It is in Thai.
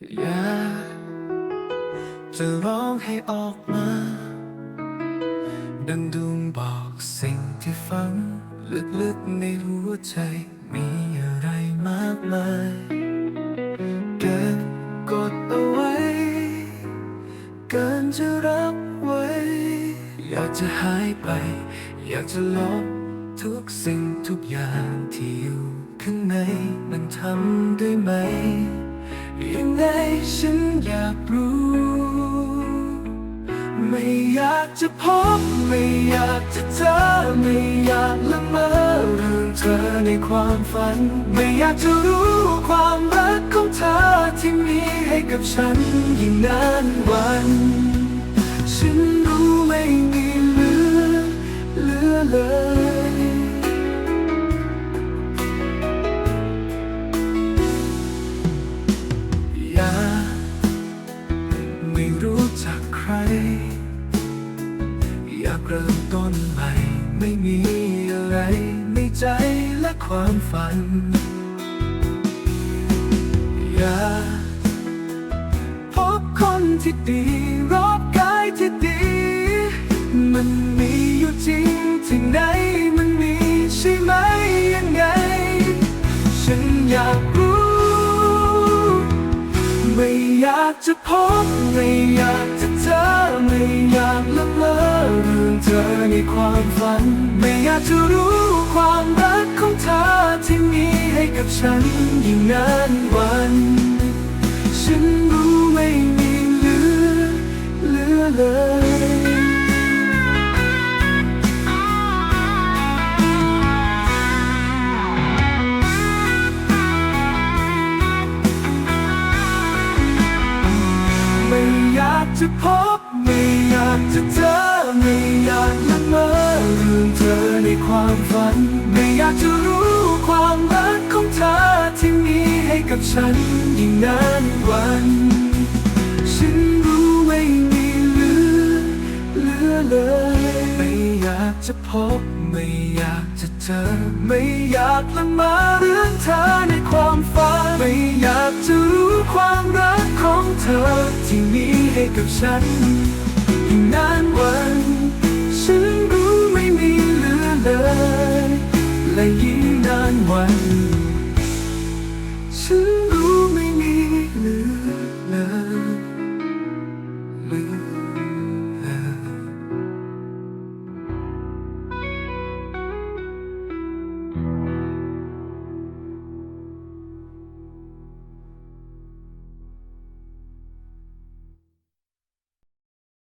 อยากจะร้องให้ออกมา ดังดวงบอกสิ่งที่ฝัง ลึกๆในหัวใจมีอะไรมากมายเก็บกดเอาไว้ เกินจะรับไว้ อยากจะหายไป อยากจะลบทุกสิ่งทุกอย่างที่อยู่ข้างในมันทำได้ไหมากรู้ ไม่อยากจะพบ ไม่อยากจะเจอ ไม่อยากละเมอเรื่องเธอในความฝัน ไม่อยากจะรู้ความรักของเธอที่มีให้กับฉันยิ่งนานวัน ฉันรู้ไม่มี นใหม่ ไม่มีอะไรในใจและความฝัน อยากพบคนที่ดีรอบกายที่ดี มันมีอยู่จริงที่ไหนมันมีใช่ไหมยังไง ฉันอยากรู้ ไม่อยากจะพบไม่ ความฝัน ไม่อยากจะรู้ความรักของเธอที่มีให้กับฉันยิ่งนานวัน ฉันรู้ไม่มีเหลือเหลือเลยไม่อยากจะพบไม่อยากจะเจอไม่อยาก ความฝัน ไม่อยากจะรู้ความรักของเธอที่มีให้กับฉันยิ่งนานวัน ฉันรู้ไม่มีเหลือเหลือเลย ไม่อยากจะพบ ไม่อยากจะเจอ ไม่อยากละมาเรื่องเธอในความฝัน ไม่อยากจะรู้ความรักของเธอที่มีให้กับฉันยิ่งนานวัน